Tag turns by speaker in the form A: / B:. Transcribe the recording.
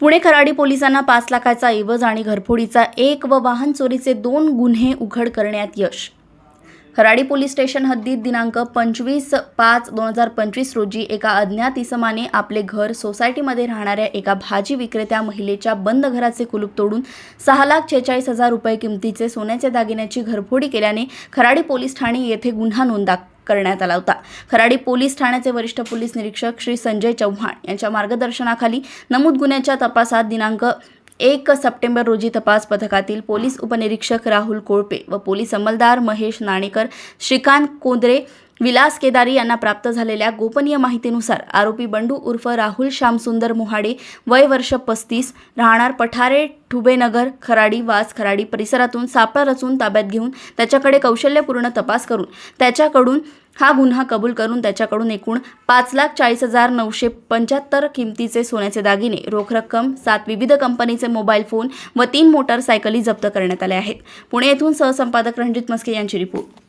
A: पुणे खराडी पोलिसांना पाच लाखाचा ऐवज आणि घरफोडीचा एक व वाहन चोरीचे दोन गुन्हे उघड करण्यात यश. खराडी पोलीस स्टेशन हद्दीत दिनांक पंचवीस पाच दोन हजार पंचवीस रोजी एका अज्ञात इसमाने आपले घर सोसायटीमध्ये राहणाऱ्या एका भाजी विक्रेत्या महिलेच्या बंद घराचे कुलूप तोडून सहा लाख छेचाळीस हजार रुपये किमतीचे सोन्याचे दागिन्याची घरफोडी केल्याने खराडी पोलीस ठाणे येथे गुन्हा नोंद करण्यात आला होता. खराडी पोलीस ठाण्याचे वरिष्ठ पोलीस निरीक्षक श्री संजय चव्हाण यांच्या मार्गदर्शनाखाली नमूद गुन्ह्याच्या तपासात दिनांक एक सप्टेंबर रोजी तपास पथकातील पोलीस उपनिरीक्षक राहुल कोळपे व पोलीस अंमलदार महेश नाणेकर श्रीकांत कोंद्रे विलास केदारी यांना प्राप्त झालेल्या गोपनीय माहितीनुसार आरोपी बंडू उर्फ राहुल श्यामसुंदर मोहाडे वय वर्ष पस्तीस राहणार पठारे ठुबेनगर खराडी वास खराडी परिसरातून सापळा रचून ताब्यात घेऊन त्याच्याकडे कौशल्यपूर्ण तपास करून त्याच्याकडून हा गुन्हा कबूल करून त्याच्याकडून एकूण पाच लाख चाळीस हजार नऊशे पंच्याहत्तर किमतीचे सोन्याचे दागिने रोख रक्कम सात विविध कंपनीचे मोबाईल फोन व तीन मोटारसायकली जप्त करण्यात आल्या आहेत. पुणे येथून सहसंपादक रणजित मस्के यांची रिपोर्ट.